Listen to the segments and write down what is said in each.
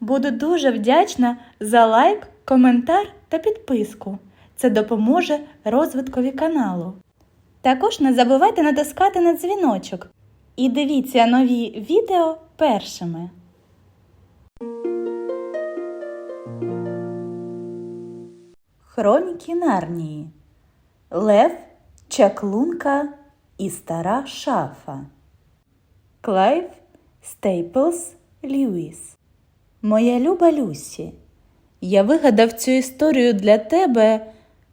Буду дуже вдячна за лайк, коментар та підписку. Це допоможе розвиткові каналу. Також не забувайте натискати на дзвіночок і дивіться нові відео першими. Хроніки Нарнії Лев, Чаклунка і стара шафа. Клайв Стейплс Льюіс. Моя люба Люсі. Я вигадав цю історію для тебе,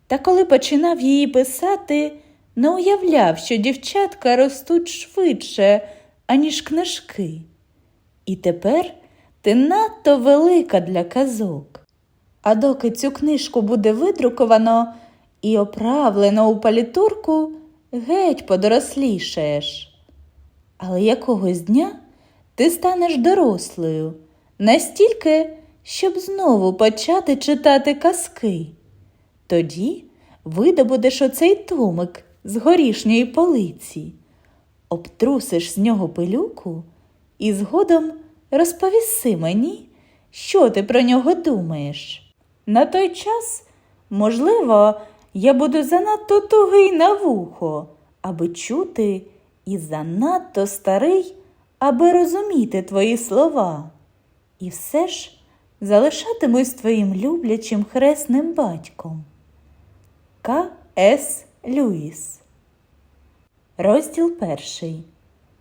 та коли починав її писати, не уявляв, що дівчатка ростуть швидше, аніж книжки. І тепер ти надто велика для казок. А доки цю книжку буде видруковано і оправлено у палітурку, геть подорослішаєш. Але якогось дня ти станеш дорослою, настільки, щоб знову почати читати казки. Тоді видобудеш оцей томик з горішньої полиці, обтрусиш з нього пилюку і згодом розповіси мені, що ти про нього думаєш. На той час, можливо, я буду занадто тугий на вухо, аби чути, і занадто старий, аби розуміти твої слова. І все ж залишатимусь твоїм люблячим хресним батьком. К. С. Люїс. Розділ перший.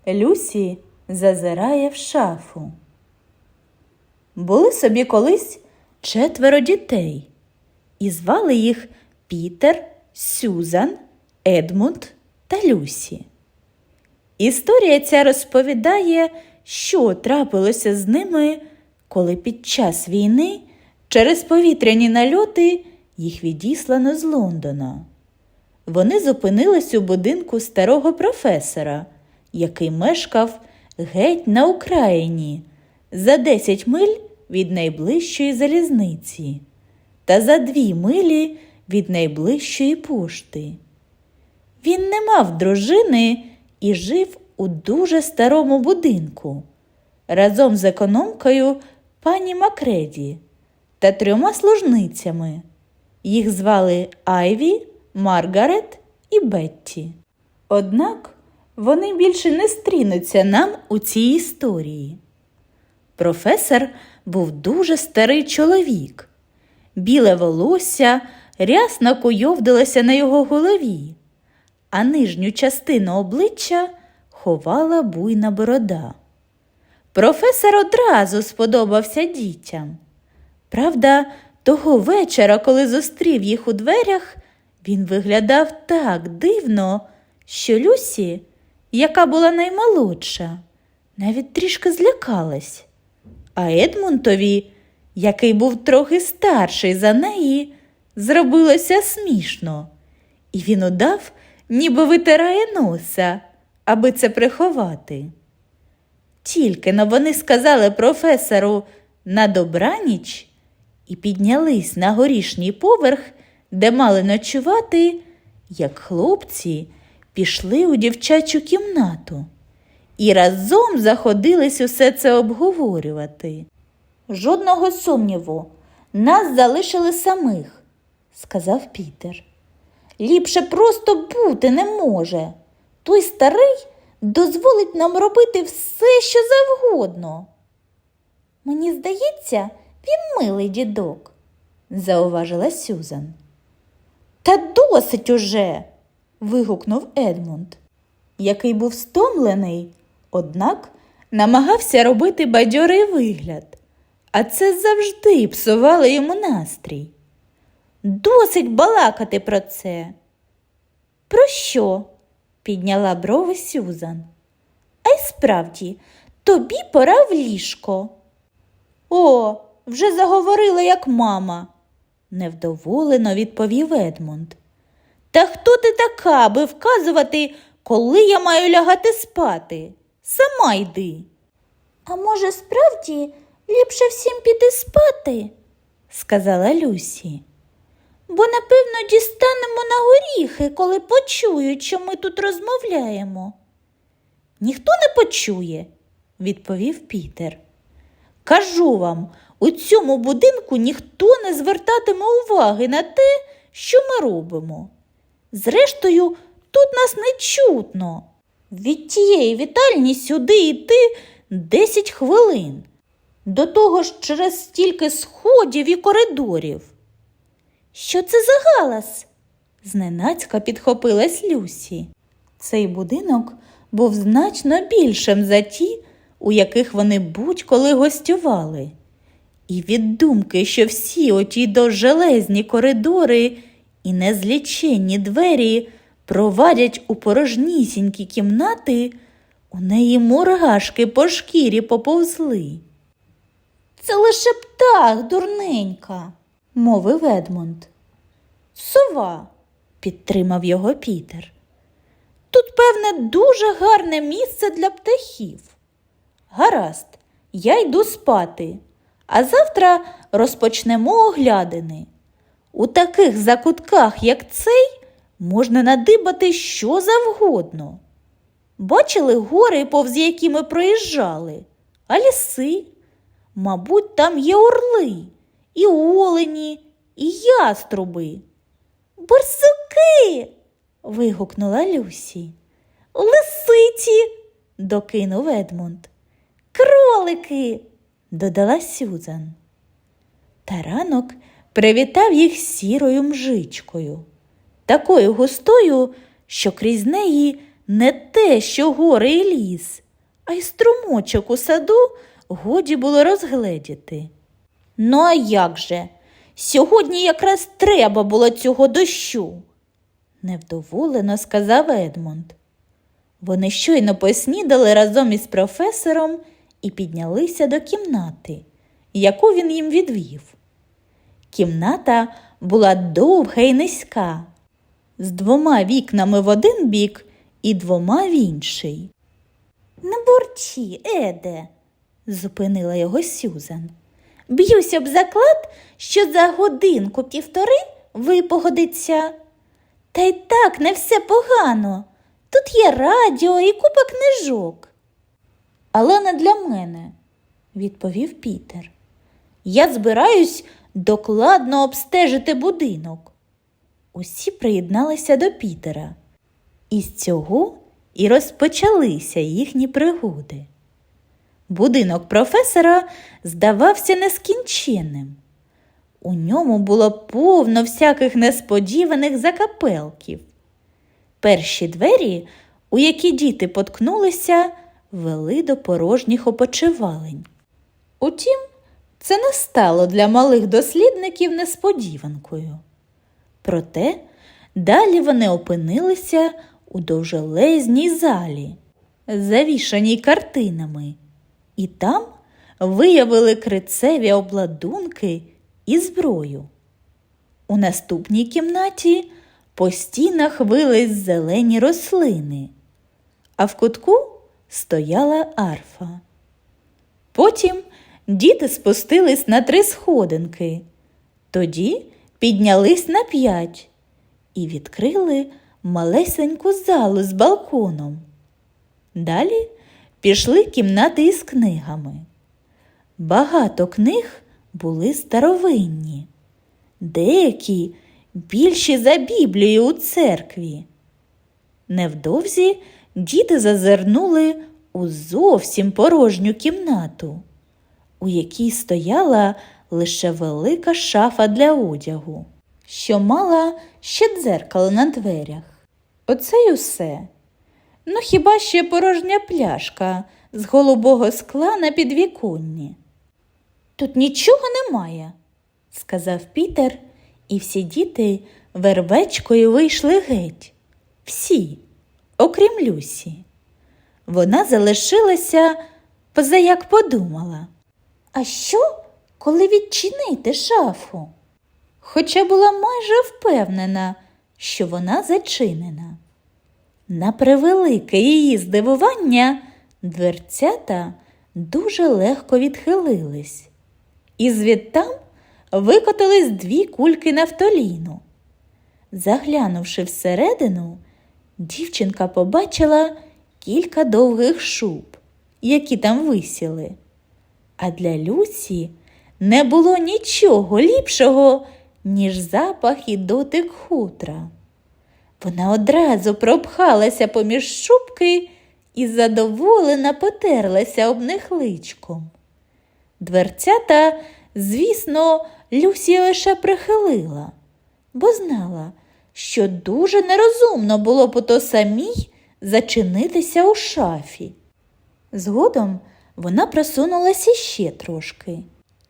Люсі зазирає в шафу. Були собі колись четверо дітей, і звали їх Пітер, Сюзан, Едмунд та Люсі. Історія ця розповідає, що трапилося з ними, коли під час війни через повітряні нальоти їх відіслано з Лондона. Вони зупинились у будинку старого професора, який мешкав геть на Україні за 10 миль від найближчої залізниці та за дві милі від найближчої пошти. Він не мав дружини і жив у дуже старому будинку разом з економкою пані Макреді та трьома служницями. Їх звали Айві, Маргарет і Бетті. Однак вони більше не стрінуться нам у цій історії. Професор був дуже старий чоловік. Біле волосся рясно куйовдилося на його голові, а нижню частину обличчя ховала буйна борода. Професор одразу сподобався дітям. Правда, того вечора, коли зустрів їх у дверях, він виглядав так дивно, що Люсі, яка була наймолодша, навіть трішки злякалась. А Едмунтові, який був трохи старший за неї, зробилося смішно, і він удав, ніби витирає носа, аби це приховати. Тільки но вони сказали професору на добраніч і піднялись на горішній поверх, де мали ночувати, як хлопці пішли у дівчачу кімнату і разом заходились усе це обговорювати. Жодного сумніву, нас залишили самих, сказав Пітер. Ліпше просто бути не може. Той старий дозволить нам робити все, що завгодно. Мені здається, він милий дідок, зауважила Сюзан. Та досить уже. вигукнув Едмунд, який був стомлений, однак намагався робити бадьорий вигляд, а це завжди псувало йому настрій. Досить балакати про це. Про що? Підняла брови Сюзан. А й справді, тобі пора в ліжко. О, вже заговорила, як мама, невдоволено відповів Едмунд. Та хто ти така, аби вказувати, коли я маю лягати спати? Сама йди. А може, справді ліпше всім піти спати, сказала Люсі. Бо, напевно, дістанемо на горіхи, коли почують, що ми тут розмовляємо. Ніхто не почує, відповів Пітер. Кажу вам, у цьому будинку ніхто не звертатиме уваги на те, що ми робимо. Зрештою, тут нас не чутно. Від тієї вітальні сюди йти 10 хвилин. До того ж через стільки сходів і коридорів. Що це за галас? Зненацька підхопилась Люсі. Цей будинок був значно більшим за ті, у яких вони будь-коли гостювали. І від думки, що всі оті довжелезні коридори і незліченні двері провадять у порожнісінькі кімнати, у неї мурашки по шкірі поповзли. Це лише птах, дурненька, мовив Едмонд. Сова, підтримав його Пітер. Тут, певне, дуже гарне місце для птахів. Гаразд, я йду спати, а завтра розпочнемо оглядини. У таких закутках, як цей, можна надибати що завгодно. Бачили гори, повз які ми проїжджали, а ліси. Мабуть, там є орли, і олені, і яструби. Барсуки. вигукнула Люсі. Лисиці, докинув Едмунд. Кролики, додала Сюзан. Таранок привітав їх сірою мжичкою, такою густою, що крізь неї не те, що гори і ліс, а й струмочок у саду годі було розгледіти. Ну, а як же? Сьогодні якраз треба було цього дощу, невдоволено сказав Едмунд. Вони щойно поснідали разом із професором і піднялися до кімнати, яку він їм відвів. Кімната була довга і низька, з двома вікнами в один бік і двома в інший. Не бурчі, Еде, зупинила його Сюзан. Б'юся б заклад, що за годинку півтори випогодиться. Та й так не все погано. Тут є радіо і купа книжок. Але не для мене, відповів Пітер. Я збираюсь докладно обстежити будинок. Усі приєдналися до Пітера. І з цього і розпочалися їхні пригоди. Будинок професора здавався нескінченним. У ньому було повно всяких несподіваних закапелків. Перші двері, у які діти поткнулися, вели до порожніх опочивалень. Утім, це не стало для малих дослідників несподіванкою. Проте далі вони опинилися у довжелезній залі, завішаній картинами, і там виявили крицеві обладунки і зброю. У наступній кімнаті по стінах вились зелені рослини, а в кутку стояла арфа. Потім діти спустились на три сходинки, тоді піднялись на п'ять і відкрили малесеньку залу з балконом. Далі пішли кімнати із книгами. Багато книг були старовинні, деякі більші за Біблію у церкві. Невдовзі діти зазирнули у зовсім порожню кімнату, у якій стояла лише велика шафа для одягу, що мала ще дзеркало на дверях. Оце й усе. Ну, хіба ще порожня пляшка з голубого скла на підвіконні. Тут нічого немає, сказав Пітер, і всі діти вервечкою вийшли геть. Всі, окрім Люсі. Вона залишилася позаяк подумала. А що, коли відчинити шафу? Хоча була майже впевнена, що вона зачинена. На превелике її здивування дверцята дуже легко відхилились, і звідтам викотились дві кульки нафтоліну. Заглянувши всередину, дівчинка побачила кілька довгих шуб, які там висіли. А для Люсі не було нічого ліпшого, ніж запах і дотик хутра. Вона одразу пропхалася поміж шубки і задоволена потерлася об них личком. Дверцята, звісно, Люсі лише прихилила, бо знала, що дуже нерозумно було б ото самій зачинитися у шафі. Згодом вона просунулася ще трошки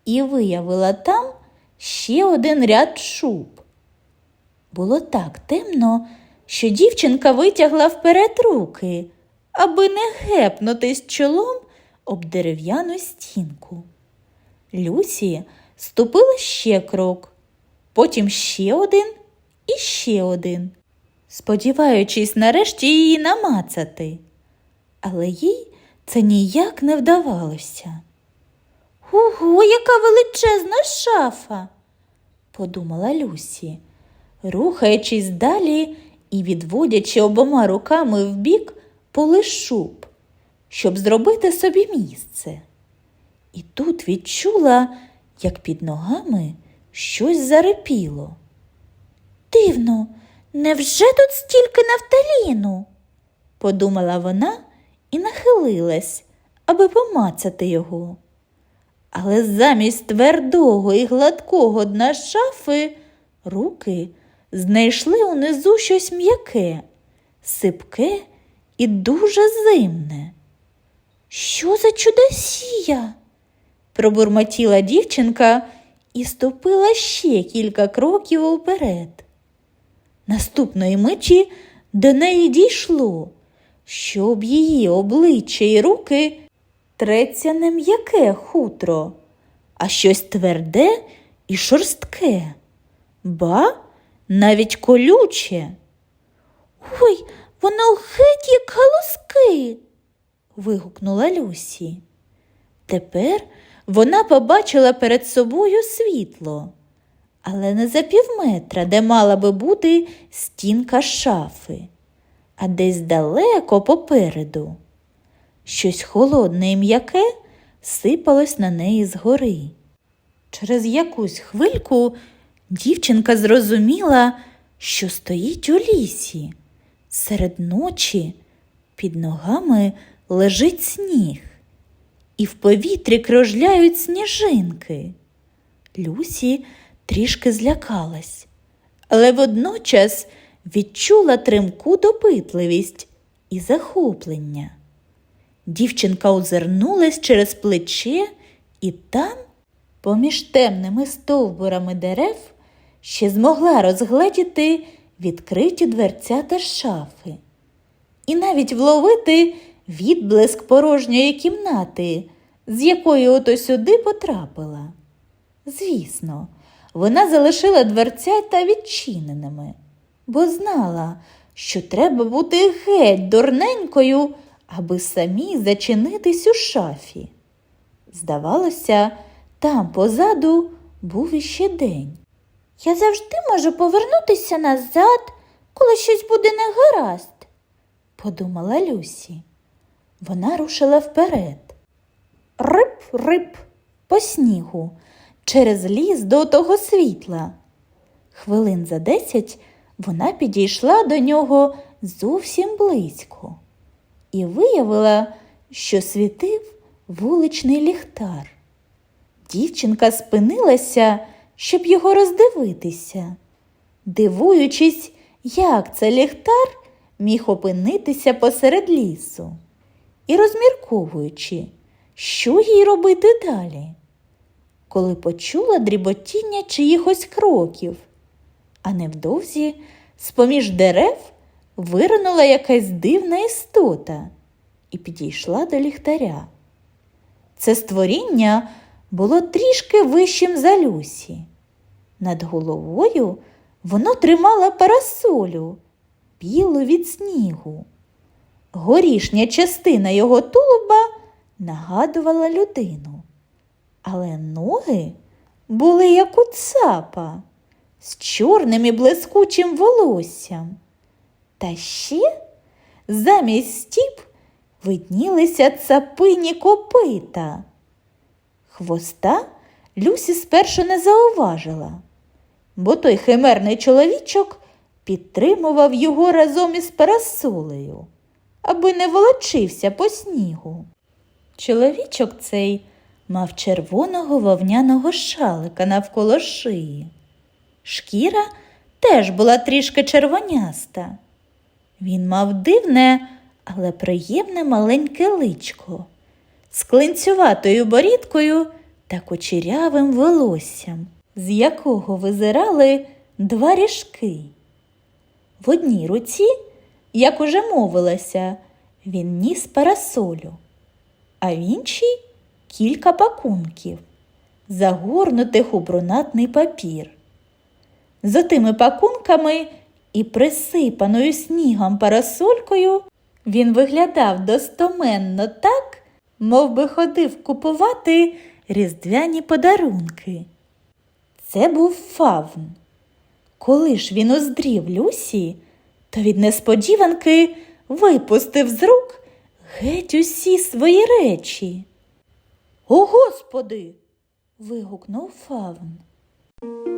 і виявила там ще один ряд шуб. Було так темно, що дівчинка витягла вперед руки, аби не гепнутись чолом об дерев'яну стінку. Люсі ступила ще крок, потім ще один і ще один, сподіваючись нарешті її намацати. Але їй це ніяк не вдавалося. Ого, яка величезна шафа, подумала Люсі, рухаючись далі і відводячи обома руками вбік поли шуб, щоб зробити собі місце. І тут відчула, як під ногами щось зарипіло. Дивно, невже тут стільки нафталіну? подумала вона і нахилилась, аби помацати його. Але замість твердого і гладкого дна шафи руки знайшли унизу щось м'яке, сипке і дуже зимне. Що за чудосія? пробурмотіла дівчинка і ступила ще кілька кроків уперед. Наступної миті до неї дійшло, що об її обличчя і руки треться не м'яке хутро, а щось тверде і шорстке, ба навіть колюче. Ой, воно геть як галузки. вигукнула Люсі. Тепер вона побачила перед собою світло, але не за півметра, де мала би бути стінка шафи, а десь далеко попереду. Щось холодне і м'яке сипалось на неї згори. Через якусь хвильку дівчинка зрозуміла, що стоїть у лісі. Серед ночі під ногами лежить сніг, і в повітрі кружляють сніжинки. Люсі трішки злякалась, але водночас відчула тримку допитливість і захоплення. Дівчинка озирнулась через плече, і там, поміж темними стовбурами дерев, ще змогла розгледіти відкриті дверцята шафи і навіть вловити відблиск порожньої кімнати, з якої ото сюди потрапила. Звісно, вона залишила дверцята відчиненими, бо знала, що треба бути геть дурненькою, аби самі зачинитись у шафі. Здавалося, там позаду був іще день. Я завжди можу повернутися назад, коли щось буде негаразд, подумала Люсі. Вона рушила вперед. Рип, рип, по снігу, через ліс до того світла. Хвилин за десять вона підійшла до нього зовсім близько і виявила, що світив вуличний ліхтар. Дівчинка спинилася, щоб його роздивитися, дивуючись, як це ліхтар міг опинитися посеред лісу, і розмірковуючи, що їй робити далі, коли почула дріботіння чиїхось кроків, а невдовзі з-поміж дерев виринула якась дивна істота і підійшла до ліхтаря. Це створіння було трішки вищим за Люсі. Над головою воно тримало парасолю, білу від снігу. Горішня частина його тулуба нагадувала людину, але ноги були як у цапа, з чорним і блискучим волоссям. Та ще замість стіп виднілися цапині копита. Хвоста Люсі спершу не зауважила, бо той химерний чоловічок підтримував його разом із парасолею, аби не волочився по снігу. Чоловічок цей мав червоного вовняного шалика навколо шиї. Шкіра теж була трішки червоняста. Він мав дивне, але приємне маленьке личко з клинцюватою борідкою та кучерявим волоссям, з якого визирали два ріжки. В одній руці, як уже мовилося, він ніс парасолю, а в іншій кілька пакунків, загорнутих у брунатний папір. За тими пакунками і присипаною снігом парасолькою він виглядав достоменно так, мов би ходив купувати різдвяні подарунки. Це був фавн. Коли ж він уздрів Люсі, то від несподіванки випустив з рук геть усі свої речі. О, Господи! вигукнув фавн.